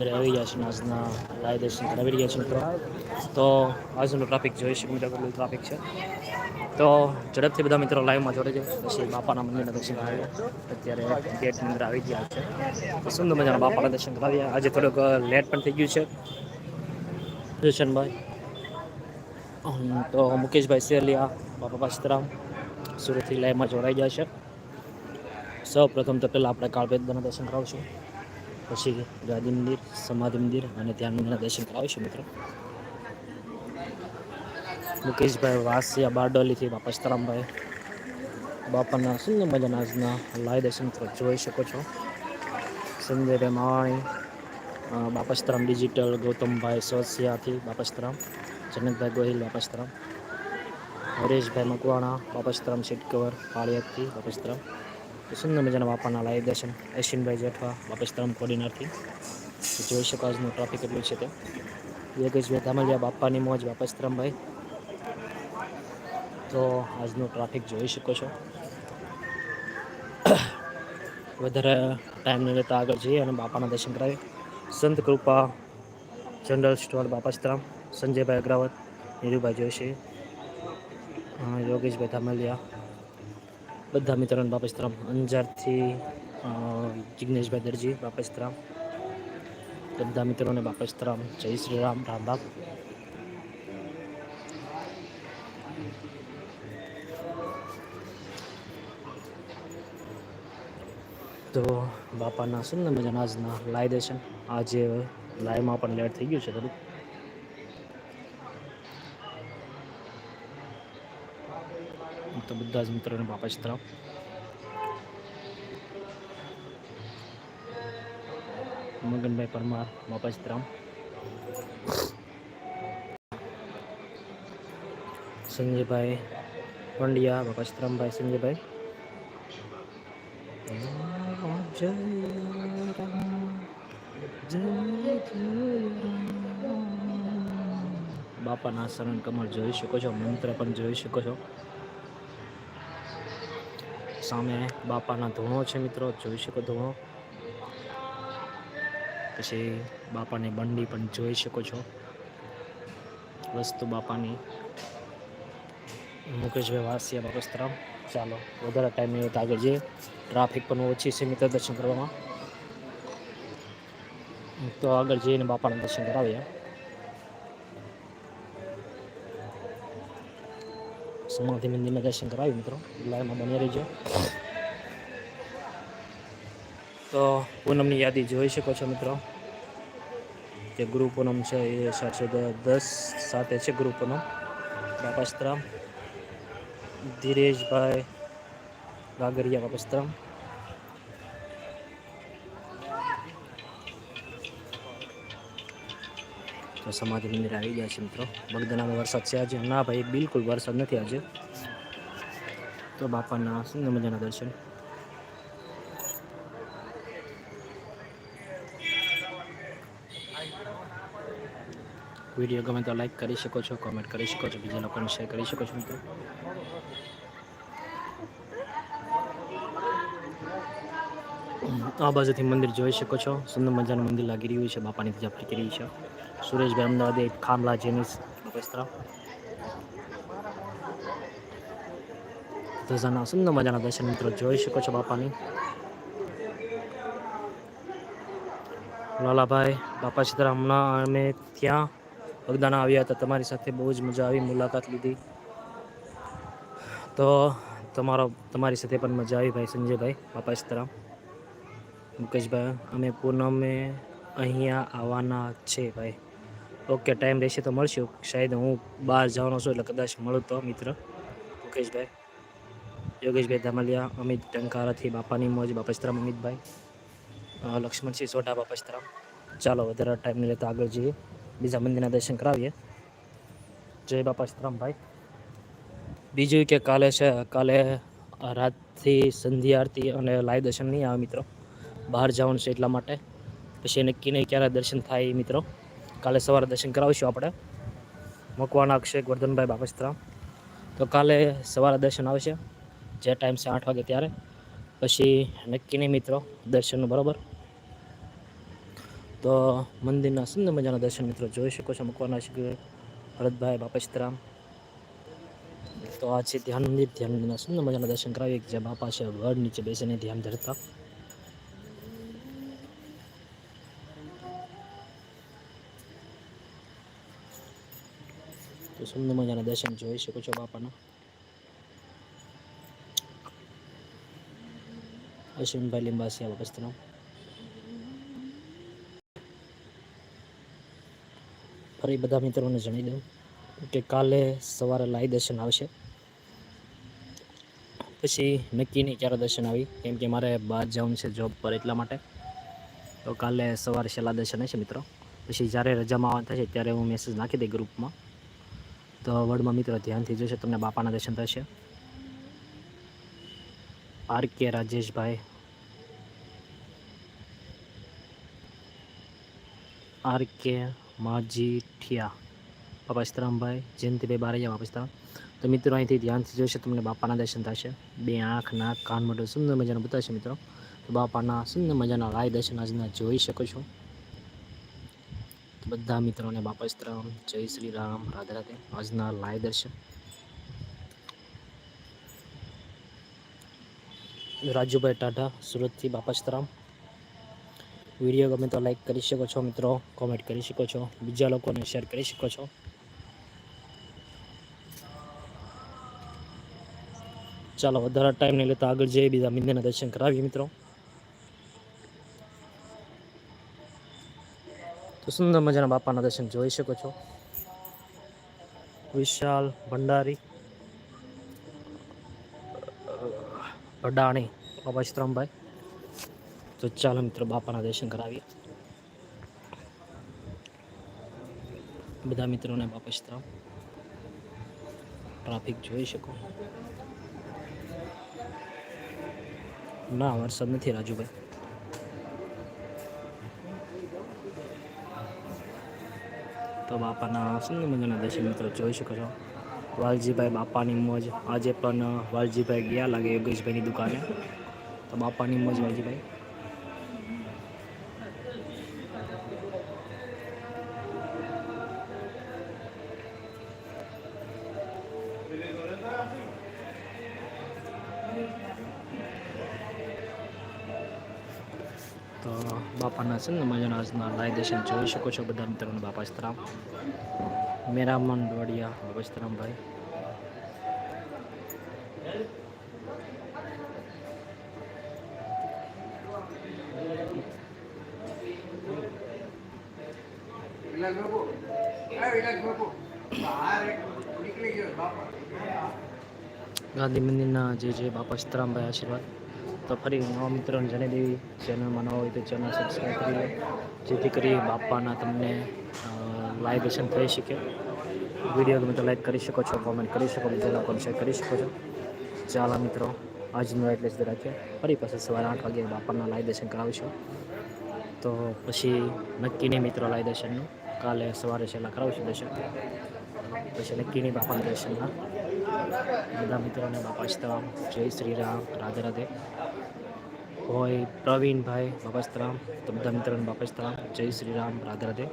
આવી ગયા છે આજના લાઈવ દર્શન કરાવી રહ્યા છે તો આજનો ટ્રાફિક જોઈ શકો મિત્રો કેટલું ટ્રાફિક છે તો ઝડપથી બધા મિત્રો લાઈવમાં જોડે છે પછી બાપાના મંદિરના દર્શન કરાવ્યા અત્યારે ગેટની અંદર આવી ગયા છે સુંદર મજાના બાપાના દર્શન કરાવ્યા આજે થોડુંક લેટ પણ થઈ ગયું છે દર્શનભાઈ તો મુકેશભાઈ શેરલિયા બાપા પાસ્તરામ સુરતથી લાઈવમાં જોડાઈ ગયા છે સૌ પ્રથમ તો પહેલાં આપણે કાળભેદના દર્શન કરાવશું પછી ગાદી મંદિર, સમાધિ મંદિર અને ત્યાં મંદિરના દર્શન કરાવીશું મિત્રો. મુકેશભાઈ વાસિયા બારડોલીથી બાપા સીતારામભાઈ બાપાના સુંદર મજાના આજના? લાઈવ દર્શન જોઈ શકો છો. સંજયભાઈ માવાણી બાપસ્તરામ બાપા સીતારામ ડિજિટલ ગૌતમભાઈ સોસિયાથી બાપા સીતારામ જનકભાઈ ગોહિલ, બાપા સીતારામ હરેશભાઈ મકવાણા, બાપા સીતારામ સીટ કવર પાળિયાદથી બાપા સુંદર મજાના બાપાના લાઈવ દર્શન એશિનભાઈ જેઠવા વાપસ સીતારામ કોડીનારથી. જોઈ શકો આજનું ટ્રાફિક કેટલું છે તે. યોગેશભાઈ ધામલિયા બાપાની મોજ, વાપસ ધરમભાઈ તો આજનું ટ્રાફિક જોઈ શકો છો. વધારે ટાઈમ નહીં લેતા આગળ જઈએ અને બાપાના દર્શન કરાવીએ. સંત કૃપા, જનરલ સ્ટોર બાપાસ્તરામ સંજયભાઈ અગ્રાવત નીરુભાઈ જોશી યોગેશભાઈ ધામલિયા બધા મિત્રોને બાપા સીતારામ અંજારથી જિજ્ઞેશભાઈ દરજી બાપા સીતારામ બધા મિત્રોને બાપા સીતારામ જય શ્રી રામ રામ બાપ. તો બાપાના સુંદર મજાના આજના લાઈ દેશન આજે લાઈવમાં પણ લેટ થઈ ગયું છે થોડું તો બધા જ મિત્રોને બાપા સીતારામ મગનભાઈ પરમાર, બાપા સીતારામ સંજયભાઈ પંડ્યા, બાપા સીતારામભાઈ સંજયભાઈ. બાપાના શરણ કમળ જોઈ શકો છો, મંત્ર પણ જોઈ શકો છો. સામે બાપાના ધૂણો છે મિત્રો, જોઈ શકો ધૂણો. પછી બાપાની બંડી પણ જોઈ શકો છો. વસ્તુ બાપાની. મુકેશભાઈ વાસિયા બાપસ્તરામ ચાલો, વધારે ટાઈમ નહીં તો આગળ જઈએ. ટ્રાફિક પણ ઓછી છે મિત્ર દર્શન કરવામાં. તો આગળ જઈને બાપાના દર્શન કરાવીએ. સમાધિ મંદિરના દર્શન કરાવ્યું મિત્રો લાઈનમાં બની રહીજો તો પૂનમની યાદી જોઈ શકો છો મિત્રો જે ગુરુ પૂનમ છે એ સાતસો દસ સાથે છે ગુરુ પૂનમ બાપાસ્ત્રામ ધીરેશભાઈ ગાગરિયા બાપસ્તરામ સમાધિ મંદિર આવી ગયા છે મિત્રો. બગદાણામાં વરસાદ છે આજે. ના ભાઈ, બિલકુલ વરસાદ નથી આજે. તો બાપાના સુંદર મજાના દર્શન? વીડિયો ગમે તો લાઈક કરી શકો છો કોમેન્ટ કરી શકો છો, બીજા લોકોને શેર કરી શકો છો મિત્રો. આ બાજુથી મંદિર જોઈ શકો છો. સુંદર મજાનું મંદિર લાગી રહ્યું છે, બાપાની પૂજા ફરી રહી છે. સુરેશભાઈ અમદાવાદે ખામલા જેનિસ બપસ્તરા ધજાના સુંદર મજાના દર્શન મિત્રો જોઈ શકો છો બાપાની લાલાભાઈ બાપા સીતારામના અમે ત્યાં બગદાણા આવ્યા હતા તમારી સાથે બહુ જ મજા આવી મુલાકાત લીધી તો તમારો તમારી સાથે પણ મજા આવી ભાઈ સંજયભાઈ બાપા સીતારામ મુકેશભાઈ અમે પૂનમે અહીંયા આવવાના છે ભાઈ ઓકે ટાઈમ રહેશે તો મળશું. શાયદ હું બહાર જવાનો છું એટલે કદાચ મળું તો, મિત્ર. મુકેશભાઈ. યોગેશભાઈ ધામલિયા, અમિત ટંકારાથી બાપાની મોજ, બાપસ્તરામ અમિતભાઈ. લક્ષ્મણસિંહ સોઢા, બાપસ્તરામ. સીતારામ ચાલો, વધારે ટાઈમ નહીં લેતા આગળ જઈએ. બીજા મંદિરના દર્શન કરાવીએ. જય બાપા સીતારામ ભાઈ બીજું કે કાલે છે, કાલે રાતથી સંધ્યા આરતી અને લાઈવ દર્શન નહીં આવે, મિત્રો. બહાર જવાનું છે એટલા માટે. પછી નક્કી નહીં ક્યારે દર્શન થાય મિત્રો. કાલે સવારે દર્શન કરાવીશું આપણે. મકવાના અક્ષય વર્ધનભાઈ બાપસ્ત્રા તો કાલે સવારે દર્શન આવશે. જે ટાઈમ છે આઠ વાગે ત્યારે. પછી નક્કી નહીં મિત્રો, દર્શનનું બરાબર. તો મંદિરના સુંદર મજાના દર્શન મિત્રો જોઈ શકો છો. મૂકવાના ભરતભાઈ બાપા સીતારામ તો આ છે ધ્યાન મંદિર. ધ્યાન મંદિરના સુંદર મજાના દર્શન કરાવીએ. જે બાપા છે, વડ નીચે બેસીને ધ્યાન ધરતા. સુંદર મજાના દર્શન જોઈ શકો છો બાપાના. અશ્વિનભાઈ લીંબાસિયા બાપસ્તરામ ફરી બધા મિત્રોને જણાવી દઉં કે કાલે સવારે લાઈ દર્શન આવશે. પછી નક્કી નહીં ક્યારે દર્શન આવી, કેમ કે મારે બહાર જવાનું છે જોબ પર એટલા માટે. તો કાલે સવારે છેલ્લા દર્શન હશે મિત્રો. પછી જ્યારે રજામાં આવવાનું થશે ત્યારે હું મેસેજ નાખી દઈ ગ્રુપમાં તો વર્ડમાં મિત્રો ધ્યાનથી જોશે તમને બાપાના દર્શન થશે. R K Rajeshbhai. R K માજીઠિયા. બાપા સીતારામભાઈ, જયંતિભાઈ બારૈયા બાપા સીતારામ. તો મિત્રો અહીંથી ધ્યાનથી જોશે, તમને બાપાના દર્શન થશે. બે આંખ નાક કાન મોઢું સુંદર મજાનું બતાવશે મિત્રો. તો બાપાના સુંદર મજાના રાય દર્શન આજના જોઈ શકો છો. બધા મિત્રોને બાપા સીતારામ જય શ્રી રામ. રાધે રાધે. આજના લાય દર્શન. રાજુભાઈ ટાઢા, સુરતથી બાપા સીતારામ વીડિયો ગમે તો લાઈક કરી શકો છો મિત્રો, કોમેન્ટ કરી શકો છો, બીજા લોકોને શેર કરી શકો છો. ચાલો, વધારે ટાઈમ નહીં લેતા આગળ જઈએ, બીજા મંદિરના દર્શન કરાવીએ મિત્રો. સુંદર મજાના બાપાના દર્શન જોઈ શકો છો. વિશાલ ભંડારી ભડાણી બાબા શ્રમભાઈ તો ચાલો મિત્રો બાપાના દર્શન કરાવીએ. બધા મિત્રોને બાપા શ્રામ ટ્રાફિક જોઈ શકો. ના, વરસાદ નથી રાજુભાઈ. તો બાપાના સુંદર મજાના દર્શન મિત્રો જોઈ શકો છો? વાલજીભાઈ બાપાની મોજ. આજે પણ વાલજીભાઈ ગયા લાગે યોગેશભાઈની દુકાને. તો બાપાની મોજ વાલજીભાઈ. બાપાના છે મજાના આજના લાય દર્શન જોઈ શકો છો બધા મિત્રોને બાપા સીતરામ મેરામન દોડિયા બાપા સીતરામભાઈ વિલાસ બાપુ હા વિલાસ બાપુ બહાર એક નીકળી ગયો બાપા ગાંધી મંદિરના જે જે બાપા સીતરામભાઈ આશીર્વાદ. તો ફરી નવા મિત્રોને જણાવી દેવી. ચેનલમાં નવા હોય તો ચેનલ સબસ્ક્રાઈબ કરી લો. જેથી કરી બાપાના તમને લાઈવ દર્શન થઈ શકે. વીડિયો ગમે તો લાઈક કરી શકો છો કોમેન્ટ કરી શકો બીજા લોકોને શેર કરી શકો છો. ચાલો મિત્રો, આજનું એટલે જ રાખીએ. ફરી પાછા સવારે આઠ વાગે બાપાના લાઈવ દર્શન કરાવીશું. તો પછી નક્કી નહીં મિત્રો લાઈવ દર્શનનું કાલે સવારે છેલ્લા કરાવશું દર્શન. પછી નક્કી નહીં બાપાના દર્શનના બધા મિત્રોને બાપાસ્તરામ જય શ્રી રામ રાધે રાધે. હોય પ્રવીણભાઈ બાપાસ્તરામ તો બધા મિત્રોને બાપાસ્તરામ જય શ્રી રામ રાધે રાધે.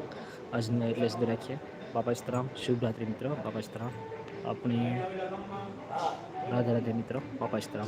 આજને એટલે સુધી રાખીએ. બાપાસ્તરામ શિવરાત્રિ મિત્રો બાપાસ્તરામ આપણી રાધે રાધે મિત્રો બાપાસ્તરામ